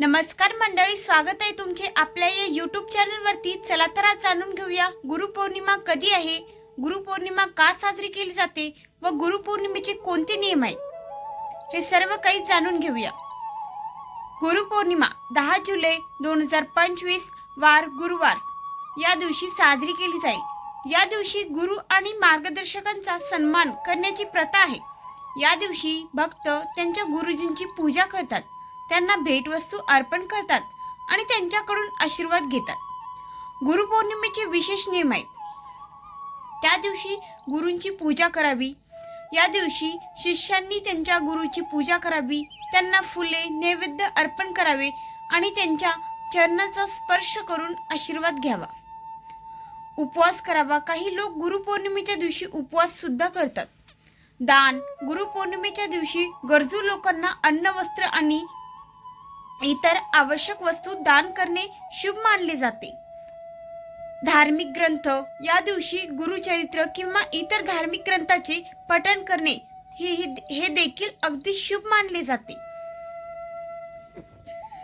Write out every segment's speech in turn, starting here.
नमस्कार मंडळी स्वागत आहे तुमचे आपल्या या यूट्यूब चॅनलवरती चला तर आज जाणून घेऊया गुरुपौर्णिमा कधी आहे? गुरुपौर्णिमा का साजरी केली जाते व गुरुपौर्णिमेचे कोणते नियम आहेत? हे सर्व काही जाणून घेऊया. गुरुपौर्णिमा दहा जुलै दोन हजार पंचवीस वार गुरुवार. या दिवशी साजरी केली जाईल. या दिवशी गुरु आणि मार्गदर्शकांचा सन्मान करण्याची प्रथा आहे. या दिवशी भक्त त्यांच्या गुरुजींची पूजा करतात. त्यांना भेटवस्तू अर्पण करतात आणि त्यांच्याकडून आशीर्वाद घेतात. गुरुपौर्णिमेचे विशेष नियम आहेत. त्या दिवशी गुरूंची पूजा करावी. या दिवशी शिष्यांनी त्यांच्या गुरुची पूजा करावी. त्यांना फुले नैवेद्य अर्पण करावे आणि त्यांच्या चरणाचा स्पर्श करून आशीर्वाद घ्यावा. उपवास करावा. काही लोक गुरुपौर्णिमेच्या दिवशी उपवास सुद्धा करतात. दान. गुरुपौर्णिमेच्या दिवशी गरजू लोकांना अन्न वस्त्र आणि इतर आवश्यक वस्तू दान करणे शुभ मानले जाते. धार्मिक ग्रंथ या दिवशी गुरुचरित्र किंवा इतर धार्मिक ग्रंथाचे पठण करणे हे हे देखील अगदी शुभ मानले जाते.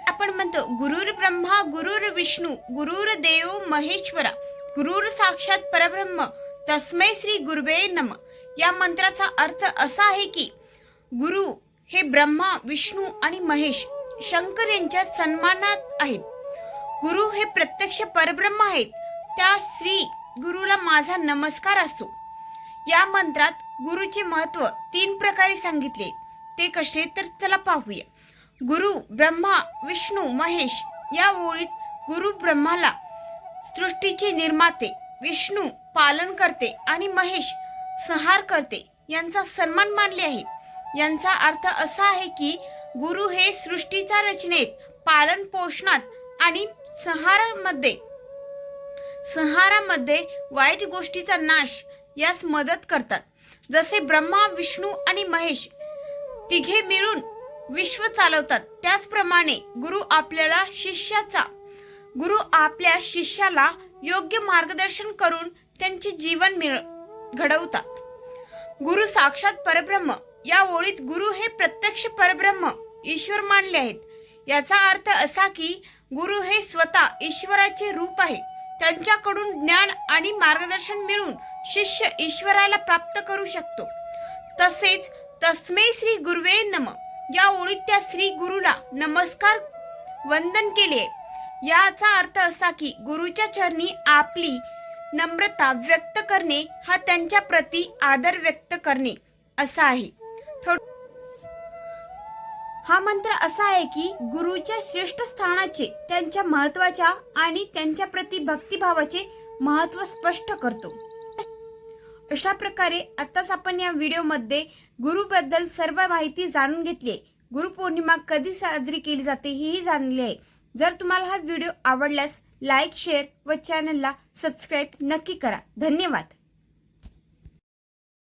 आपण म्हणतो गुरुर ब्रह्मा गुरुर विष्णू गुरुर देव महेश्वरा गुरुर साक्षात परब्रह्म तस्मै श्री गुरुवे नम. या मंत्राचा अर्थ असा आहे की गुरु हे ब्रह्मा विष्णू आणि महेश शंकर यांच्या सन्मानात आहेत. गुरु हे प्रत्यक्ष परब्रह्म आहेत. त्या श्री गुरुला माझा नमस्कार असतो. या मंत्रात गुरुचे महत्त्व तीन प्रकारे सांगितले. ते कसे? तर चला पाहूया. गुरु ब्रह्मा विष्णू महेश या ओळीत गुरु ब्रह्माला सृष्टीचे निर्माते विष्णू पालन करते आणि महेश संहार करते यांचा सन्मान मानले आहे. यांचा अर्थ असा आहे की गुरु हे सृष्टीच्या रचनेत पालन पोषणात आणि संहारामध्ये संहारामध्ये वाईट गोष्टीचा नाश यास मदत करतात. जसे ब्रह्मा विष्णू आणि महेश तिघे मिळून विश्व चालवतात त्याचप्रमाणे गुरु आपल्याला शिष्याचा गुरु आपल्या शिष्याला योग्य मार्गदर्शन करून त्यांचे जीवन मिळ घडवतात. गुरु साक्षात परब्रह्म या ओळीत गुरु हे प्रत्यक्ष परब्रह्म ईश्वर मानले आहेत. याचा अर्थ असा की गुरु हे स्वतः ईश्वराचे रूप आहे. त्यांच्याकडून ज्ञान आणि मार्गदर्शन मिळून शिष्य ईश्वराला प्राप्त करू शकतो. तसेच तस्मै श्री गुरुवे नम. या ओळीत त्या श्री गुरुला नमस्कार वंदन केले याचा अर्थ असा की गुरुच्या चरणी आपली नम्रता व्यक्त करणे हा त्यांच्या प्रती आदर व्यक्त करणे असा आहे. थोड हा मंत्र असा आहे की गुरुच्या श्रेष्ठ स्थानाचे त्यांच्या महत्त्वाच्या आणि त्यांच्या प्रती भक्तिभावाचे महत्त्व स्पष्ट करतो. अशा प्रकारे आताच आपण या व्हिडिओमध्ये गुरुबद्दल सर्व माहिती जाणून घेतली गुरुपौर्णिमा कधी साजरी केली जाते हेही जाणले आहे जर तुम्हाला हा व्हिडिओ आवडल्यास लाईक शेअर व चॅनलला सबस्क्राईब नक्की करा. धन्यवाद.